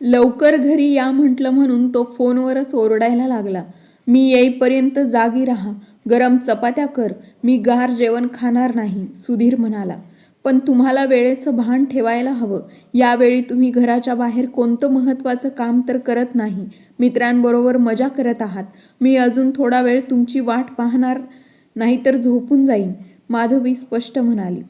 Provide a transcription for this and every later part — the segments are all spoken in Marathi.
लवकर घरी या म्हटलं म्हणून तो फोनवरच ओरडायला लागला. मी येईपर्यंत जागी राहा. गरम चपात्या कर. मी गार जेवण खाणार नाही सुधीर म्हणाला. पण तुम्हाला वेळेचं भान ठेवायला हवं. यावेळी तुम्ही घराच्या बाहेर कोणतं महत्त्वाचं काम तर करत नाही. मित्रांबरोबर मजा करत आहात. मी अजून थोडा वेळ तुमची वाट पाहणार नाहीतर झोपून जाईन माधवी स्पष्ट म्हणाली.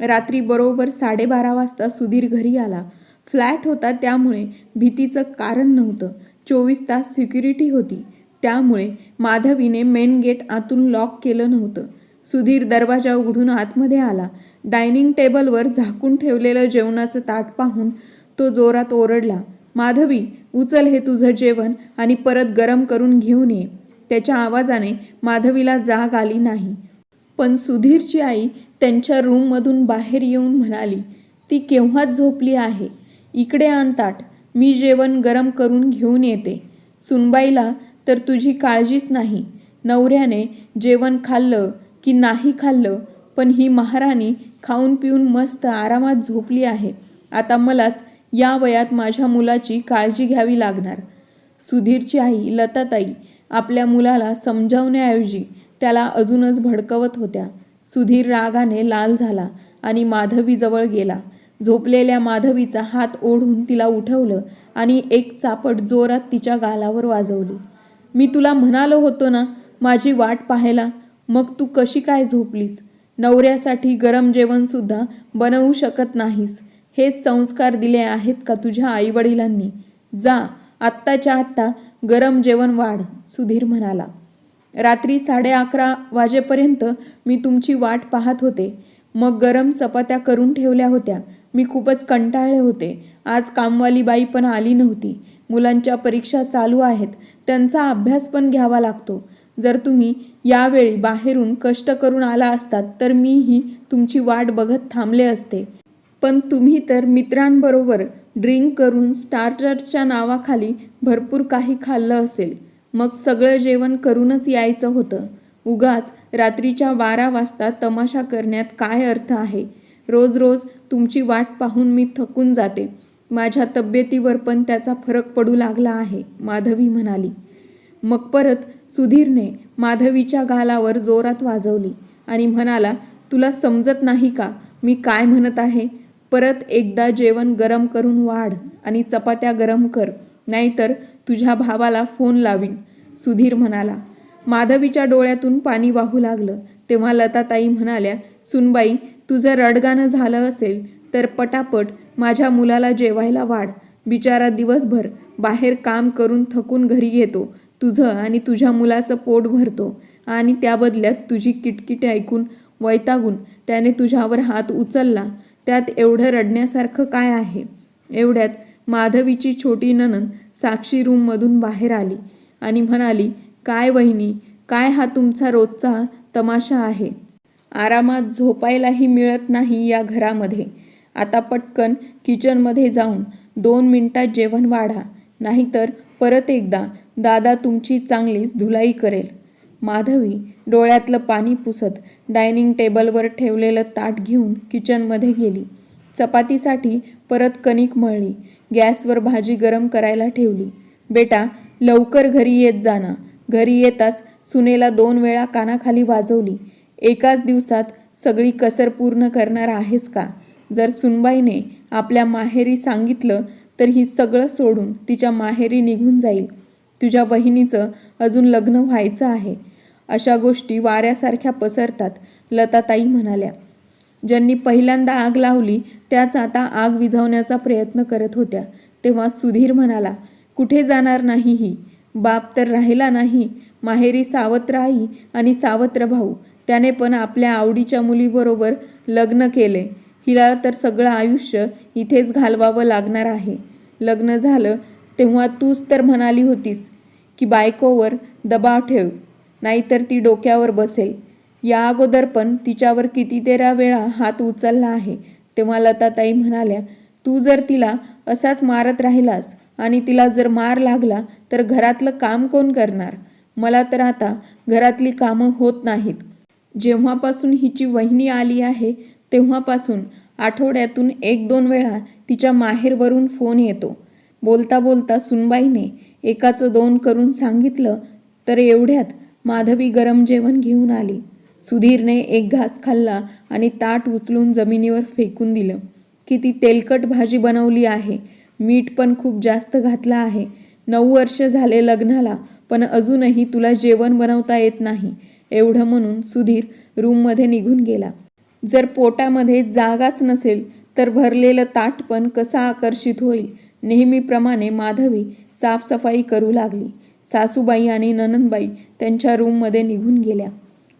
रात्री बरोबर साडेबारा वाजता सुधीर घरी आला. फ्लॅट होता त्यामुळे भीतीचं कारण नव्हतं. चोवीस तास सिक्युरिटी होती. त्यामुळे माधवीने मेन गेट आतून लॉक केलं नव्हतं. सुधीर दरवाजा उघडून आतमध्ये आला. डायनिंग टेबलवर झाकून ठेवलेलं जेवणाचं ताट पाहून तो जोरात ओरडला माधवी उचल हे तुझं जेवण आणि परत गरम करून घेऊन ये. त्याच्या आवाजाने माधवीला जाग आली नाही. पण सुधीरची आई त्यांच्या रूममधून बाहेर येऊन म्हणाली ती केव्हाच झोपली आहे? इकडे आण ताट मी जेवण गरम करून घेऊन येते. सुनबाईला तर तुझी काळजीच नाही. नवऱ्याने जेवण खाल्लं की नाही खाल्लं पण ही महाराणी खाऊन पिऊन मस्त आरामात झोपली आहे. आता मलाच या वयात माझ्या मुलाची काळजी घ्यावी लागणार. सुधीरची आई लताताई आपल्या मुलाला समजावण्याऐवजी त्याला अजूनच भडकवत होत्या. सुधीर रागाने लाल झाला आणि माधवीजवळ गेला. झोपलेल्या माधवीचा हात ओढून तिला उठवलं आणि एक चापट जोरात तिच्या गालावर वाजवली. मी तुला म्हणालो होतो ना माझी वाट पाहायला मग तू कशी काय झोपलीस? नवऱ्यासाठी गरम जेवणसुद्धा बनवू शकत नाहीस. हेच संस्कार दिले आहेत का तुझ्या आईवडिलांनी? जा आत्ताच्या आत्ता गरम जेवण वाढ सुधीर म्हणाला. रात्री साडे अकरा वाजेपर्यंत मी तुमची वाट पाहत होते. मग गरम चपात्या करून ठेवल्या होत्या. मी खूपच कंटाळले होते. आज कामवाली बाई पण आली नव्हती. मुलांच्या परीक्षा चालू आहेत. त्यांचा अभ्यास पण घ्यावा लागतो. जर तुम्ही यावेळी बाहेरून कष्ट करून आला असतात तर मीही तुमची वाट बघत थांबले असते. पण तुम्ही तर मित्रांबरोबर ड्रिंक करून स्टार्टरच्या नावाखाली भरपूर काही खाल्लं असेल. मग सगळं जेवण करूनच यायचं होतं. उगाच रात्रीच्या बारा वाजता तमाशा करण्यात काय अर्थ आहे? रोज रोज तुमची वाट पाहून मी थकून जाते. माझ्या तब्येतीवर पण त्याचा फरक पडू लागला आहे माधवी म्हणाली. मग परत सुधीरने माधवीच्या गालावर जोरात वाजवली आणि म्हणाला तुला समजत नाही का मी काय म्हणत आहे? परत एकदा जेवण गरम करून वाढ आणि चपात्या गरम कर नाहीतर तुझ्या भावाला फोन लावीन. सुधीर म्हणाला. माधवीच्या डोळ्यातून पाणी वाहू लागलं तेव्हा लताताई म्हणाल्या सुनबाई तुझं रडगाणं झालं असेल तर पटापट माझ्या मुलाला जेवायला वाढ. बिचारा दिवसभर बाहेर काम करून थकून घरी येतो. तुझं आणि तुझ्या मुलाचं पोट भरतो आणि त्या बदल्यात तुझी किटकिट ऐकून वैतागून त्याने तुझ्यावर हात उचलला. त्यात एवढं रडण्यासारखं काय आहे? एवढ्यात माधवीची छोटी ननन साक्षी रूममधून बाहेर आली आणि म्हणाली काय वहिनी काय हा तुमचा रोजचा तमाशा आहे? आरामात झोपायलाही मिळत नाही या घरामध्ये. आता पटकन किचनमध्ये जाऊन दोन मिनिटात जेवण वाढा. नाहीतर परत एकदा दादा तुमची चांगलीच धुलाई करेल. माधवी डोळ्यातलं पाणी पुसत डायनिंग टेबलवर ठेवलेलं ताट घेऊन किचनमध्ये गेली. चपातीसाठी परत कणिक मळली. गॅसवर भाजी गरम करायला ठेवली. बेटा लवकर घरी येत जाना घरी येताच सुनेला दोन वेळा कानाखाली वाजवली. एकाच दिवसात सगळी कसर पूर्ण करणार आहेस का? जर सुनबाईने आपल्या माहेरी सांगितलं तर ही सगळं सोडून तिच्या माहेरी निघून जाईल. तुझ्या बहिणीचं अजून लग्न व्हायचं आहे. अशा गोष्टी वाऱ्यासारख्या पसरतात लताताई म्हणाल्या. ज्यांनी पहिल्यांदा आग लावली त्याच आता आग विझवण्याचा प्रयत्न करत होत्या. तेव्हा सुधीर म्हणाला कुठे जाणार नाही ही? बाप तर राहिला नाही. माहेरी सावत्र आई आणि सावत्र भाऊ. त्याने पण आपल्या आवडीच्या मुलीबरोबर लग्न केले. हिला तर सगळं आयुष्य इथेच घालवावं लागणार आहे. लग्न झालं तेव्हा तूच तर म्हणाली होतीस की बायकोवर दबाव ठेव नाहीतर ती डोक्यावर बसेल. या अगोदर पण तिच्यावर किती तेरा वेळा हात उचलला आहे तेव्हा लताताई म्हणाल्या तू जर तिला असाच मारत राहिलास आणि तिला जर मार लागला तर घरातलं काम कोण करणार? मला तर आता घरातली कामं होत नाहीत. जेव्हापासून हिची वहिनी आली आहे तेव्हापासून आठवड्यातून एक दोन वेळा तिच्या माहेरवरून फोन येतो. बोलता बोलता सुनबाईने एकाचं दोन करून सांगितलं तर एवढ्यात माधवी गरम जेवण घेऊन आली. सुधीरने एक घास खाल्ला आणि ताट उचलून जमिनीवर फेकून दिलं की ती तेलकट भाजी बनवली आहे. मीठ पण खूप जास्त घातलं आहे. नऊ वर्ष झाले लग्नाला पण अजूनही तुला जेवण बनवता येत नाही. एवढं म्हणून सुधीर रूममध्ये निघून गेला. जर पोटामध्ये जागाच नसेल तर भरलेलं ताट पण कसा आकर्षित होईल? नेहमीप्रमाणे माधवी साफसफाई करू लागली. सासूबाई आणि ननंदबाई त्यांच्या रूममध्ये निघून गेल्या.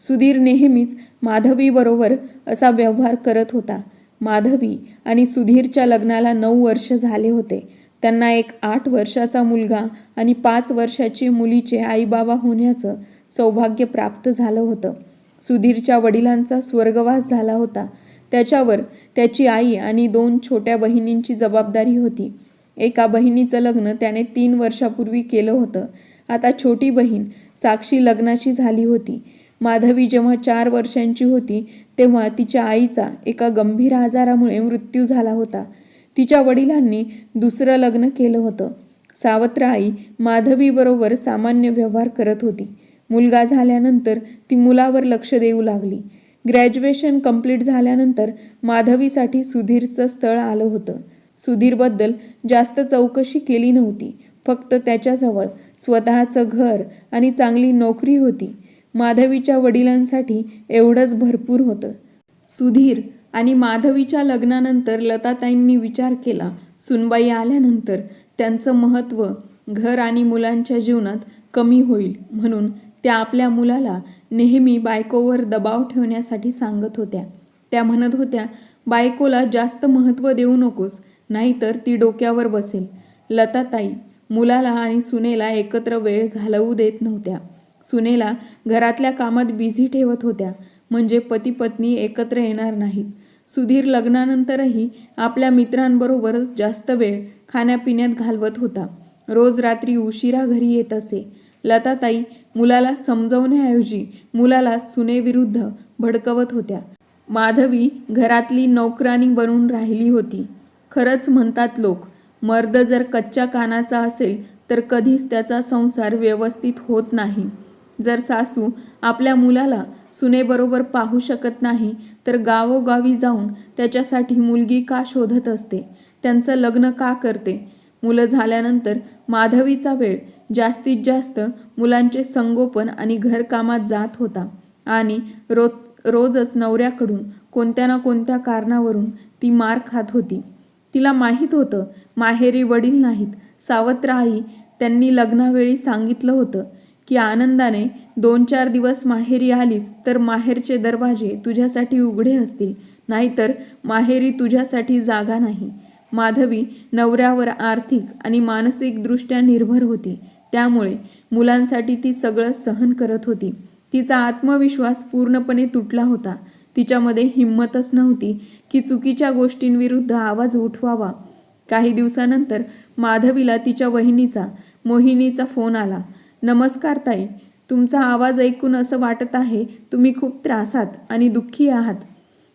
सुधीर नेहमीच माधवीबरोबर असा व्यवहार करत होता. माधवी आणि सुधीरच्या लग्नाला नऊ वर्ष झाले होते. त्यांना एक आठ वर्षाचा मुलगा आणि पाच वर्षाची मुलीचे आईबाबा होण्याचं सौभाग्य प्राप्त झालं होतं. सुधीरच्या वडिलांचा स्वर्गवास झाला होता. त्याच्यावर त्याची आई आणि दोन छोट्या बहिणींची जबाबदारी होती. एका बहिणीचं लग्न त्याने तीन वर्षापूर्वी केलं होतं. आता छोटी बहीण साक्षी लग्नाची झाली होती. माधवी जेव्हा चार वर्षांची होती तेव्हा तिच्या आईचा एका गंभीर आजारामुळे मृत्यू झाला होता. तिच्या वडिलांनी दुसरं लग्न केलं होतं. सावत्र आई माधवीबरोबर सामान्य व्यवहार करत होती. मुलगा झाल्यानंतर ती मुलावर लक्ष देऊ लागली. ग्रॅज्युएशन कंप्लीट झाल्यानंतर माधवीसाठी सुधीरचं स्थळ आलं होतं. सुधीरबद्दल जास्त चौकशी केली नव्हती. फक्त त्याच्याजवळ स्वतःचं घर आणि चांगली नोकरी होती. माधवीच्या वडिलांसाठी एवढंच भरपूर होतं. सुधीर आणि माधवीच्या लग्नानंतर लताताईंनी विचार केला. सुनबाई आल्यानंतर त्यांचं महत्त्व घर आणि मुलांच्या जीवनात कमी होईल म्हणून त्या आपल्या मुलाला नेहमी बायकोवर दबाव ठेवण्यासाठी सांगत होत्या. त्या म्हणत होत्या बायकोला जास्त महत्त्व देऊ नकोस नाहीतर ती डोक्यावर बसेल. लताताई मुलाला आणि सुनेला एकत्र वेळ घालवू देत नव्हत्या. सुनेला घरातल्या कामात बिझी ठेवत होत्या म्हणजे पती पत्नी एकत्र येणार नाहीत. सुधीर लग्नानंतरही आपल्या मित्रांबरोबरच जास्त वेळ खाण्यापिण्यात घालवत होता. रोज रात्री उशिरा घरी येत असे. लताताई मुलाला समजवण्याऐवजी मुलाला सुनेविरुद्ध भडकवत होत्या. माधवी घरातली नोकरानी बनून राहिली होती. खरंच म्हणतात लोक मर्द जर कच्च्या कानाचा असेल तर कधीच त्याचा संसार व्यवस्थित होत नाही. जर सासू आपल्या मुलाला सुनेबरोबर पाहू शकत नाही तर गावोगावी जाऊन त्याच्यासाठी मुलगी का शोधत असते? त्यांचं लग्न का करते? मुलं झाल्यानंतर माधवीचा वेळ जास्तीत जास्त मुलांचे संगोपन आणि घरकामात जात होता. आणि रोज रोजच नवऱ्याकडून कोणत्या ना कोणत्या कारणावरून ती मार खात होती. तिला माहीत होतं माहेरी वडील नाहीत. सावत्र आई त्यांनी लग्नावेळी सांगितलं होतं की आनंदाने दोन चार दिवस माहेरी आलीस तर माहेरचे दरवाजे तुझ्यासाठी उघडे असतील. नाहीतर माहेरी तुझ्यासाठी जागा नाही. माधवी नवऱ्यावर आर्थिक आणि मानसिकदृष्ट्या निर्भर होती. त्यामुळे मुलांसाठी ती सगळं सहन करत होती. तिचा आत्मविश्वास पूर्णपणे तुटला होता. तिच्यामध्ये हिंमतच नव्हती की चुकीच्या गोष्टींविरुद्ध आवाज उठवावा. काही दिवसानंतर माधवीला तिच्या वहिनीचा मोहिनीचा फोन आला. नमस्कार ताई तुमचा आवाज ऐकून असं वाटत आहे तुम्ही खूप त्रासात आणि दुःखी आहात.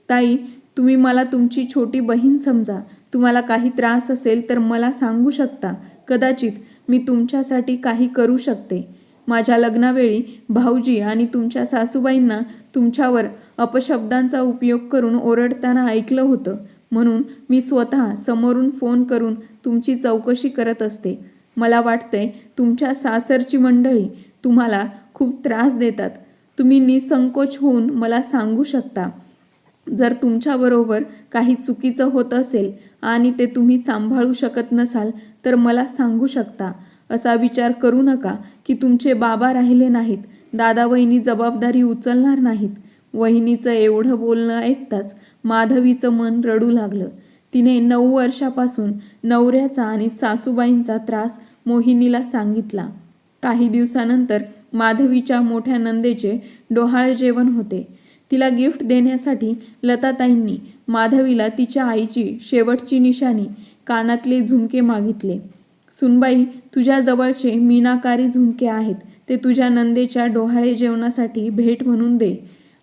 ताई तुम्ही मला तुमची छोटी बहीण समजा. तुम्हाला काही त्रास असेल तर मला सांगू शकता. कदाचित मी तुमच्यासाठी काही करू शकते. माझ्या लग्नावेळी भाऊजी आणि तुमच्या सासूबाईंना तुमच्यावर अपशब्दांचा उपयोग करून ओरडताना ऐकलं होतं. म्हणून मी स्वतः समोरून फोन करून तुमची चौकशी करत असते. मला वाटतंय तुमच्या सासरची मंडळी तुम्हाला खूप त्रास देतात. तुम्ही निसंकोच होऊन मला सांगू शकता. जर तुमच्याबरोबर काही चुकीचं होत असेल आणि ते तुम्ही सांभाळू शकत नसाल तर मला सांगू शकता. असा विचार करू नका की तुमचे बाबा राहिले नाहीत. दादा वहिनी जबाबदारी उचलणार नाहीत. वहिनीचं एवढं बोलणं ऐकताच माधवीचं मन रडू लागलं. तिने नऊ वर्षापासून नवऱ्याचा आणि सासूबाईंचा त्रास मोहिनीला सांगितला. काही दिवसानंतर माधवीच्या मोठ्या नंदेचे डोहाळे जेवण होते. तिला गिफ्ट देण्यासाठी लताताईंनी माधवीला तिच्या आईची शेवटची निशाणी कानातले झुमके मागितले. सुनबाई तुझ्या जवळचे मीनाकारी झुमके आहेत. ते तुझ्या नंदेच्या डोहाळे जेवणासाठी भेट म्हणून दे.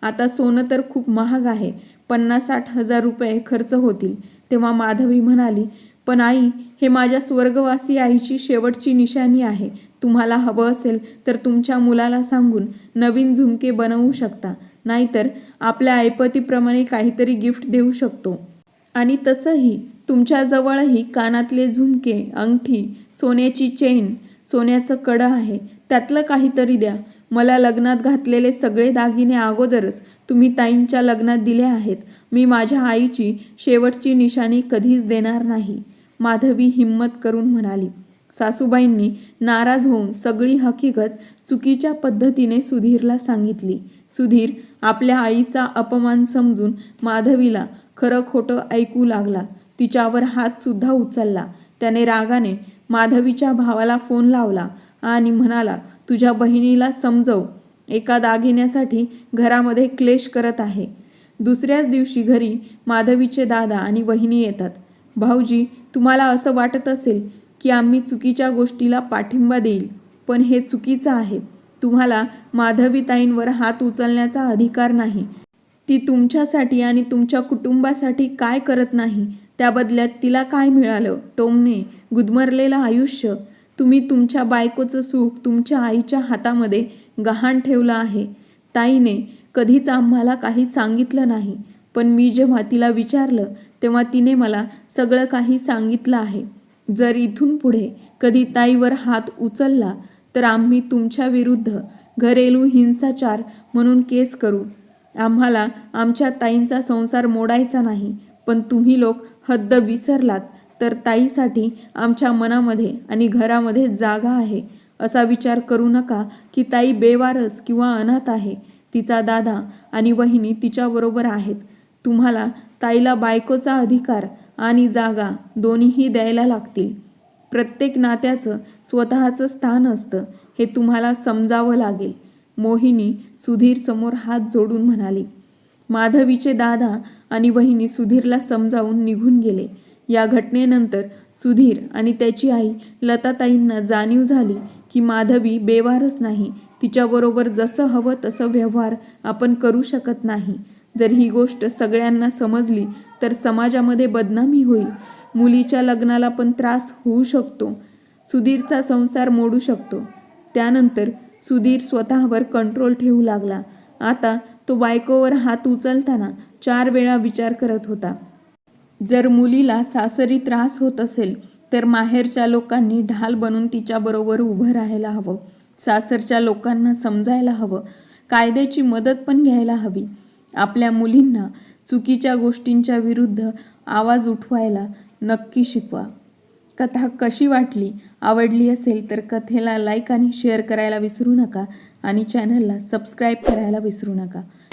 आता सोनं तर खूप महाग आहे. पन्नास साठ हजार रुपये खर्च होतील. तेव्हा माधवी म्हणाली पण आई हे माझ्या स्वर्गवासी आईची शेवटची निशाणी आहे. तुम्हाला हवं असेल तर तुमच्या मुलाला सांगून नवीन झुमके बनवू शकता. नाहीतर आपल्या ऐपतीप्रमाणे काहीतरी गिफ्ट देऊ शकतो. आणि तसंही तुमच्याजवळही कानातले झुमके अंगठी सोन्याची चेन सोन्याचं कडं आहे त्यातलं काहीतरी द्या. मला लग्नात घातलेले सगळे दागिने अगोदरच तुम्ही ताईंच्या लग्नात दिले आहेत. मी माझ्या आईची शेवटची निशाणी कधीच देणार नाही. माधवी हिम्मत करून म्हणाली सासूबाईंनी नाराज होऊन सगळी हकीकत चुकीच्या पद्धतीने सुधीरला सांगितली. सुधीर आपल्या आईचा अपमान समजून माधवीला खरं खोटं ऐकू लागला. तिच्यावर हात सुद्धा उचलला. त्याने रागाने माधवीच्या भावाला फोन लावला आणि म्हणाला तुझ्या बहिणीला समजव. एका दागिन्यासाठी घरामध्ये क्लेश करत आहे. दुसऱ्याच दिवशी घरी माधवीचे दादा आणि वहिनी येतात. भाऊजी तुम्हाला असं वाटत असेल की आम्ही चुकीच्या गोष्टीला पाठिंबा देईल पण हे चुकीचं आहे. तुम्हाला माधवीताईंवर हात उचलण्याचा अधिकार नाही. ती तुमच्यासाठी आणि तुमच्या कुटुंबासाठी काय करत नाही त्या बदल्यात तिला काय मिळालं? टोमने गुदमरलेलं आयुष्य. तुम्ही तुमच्या बायकोचं सुख तुमच्या आईच्या हातामध्ये गहाण ठेवलं आहे. ताईने कधीच आम्हाला काही सांगितलं नाही. पण मी जेव्हा तिला विचारलं तेव्हा तिने मला सगळं काही सांगितलं आहे. जर इथून पुढे कधी ताईवर हात उचलला तर आम्ही तुमच्या विरुद्ध घरेलू हिंसाचार म्हणून केस करू. आम्हाला आमच्या ताईंचा संसार मोडायचा नाही पण तुम्ही लोक हद्द विसरलात तर ताईसाठी आमच्या मनामध्ये आणि घरामध्ये जागा आहे. असा विचार करू नका की ताई बेवारस किंवा अनाथ आहे. तिचा दादा आणि वहिनी तिच्याबरोबर आहेत. तुम्हाला ताईला बायकोचा अधिकार आणि जागा दोन्हीही द्यायला लागतील. प्रत्येक नात्याचं स्वतःचं स्थान असतं हे तुम्हाला समजावं लागेल. मोहिनी सुधीरसमोर हात जोडून म्हणाली माधवीचे दादा आणि वहिनी सुधीरला समजावून निघून गेले. या घटनेनंतर सुधीर आणि त्याची आई लताताईंना जाणीव झाली की माधवी बेवारच नाही. तिच्याबरोबर जसं हवं तसं व्यवहार आपण करू शकत नाही. जर ही गोष्ट सगळ्यांना समजली तर समाजामध्ये बदनामी होईल. मुलीच्या लग्नाला पण त्रास होऊ शकतो. सुधीरचा संसार मोडू शकतो. त्यानंतर सुधीर स्वतःवर कंट्रोल ठेवू लागला. आता तो बायकोवर हात उचलताना चार वेळा विचार करत होता. जर मुलीला सासरी त्रास होत असेल तर माहेरच्या लोकांनी ढाल बनून तिच्याबरोबर उभं राहायला हवं. सासरच्या लोकांना समजायला हवं. कायद्याची मदत पण घ्यायला हवी. आपल्या मुलींना चुकीच्या गोष्टींच्या विरुद्ध आवाज उठवायला नक्की शिकवा. कथा कशी वाटली आवडली असेल तर कथेला लाईक आणि शेअर करायला विसरू नका आणि चॅनलला सबस्क्राईब करायला विसरू नका.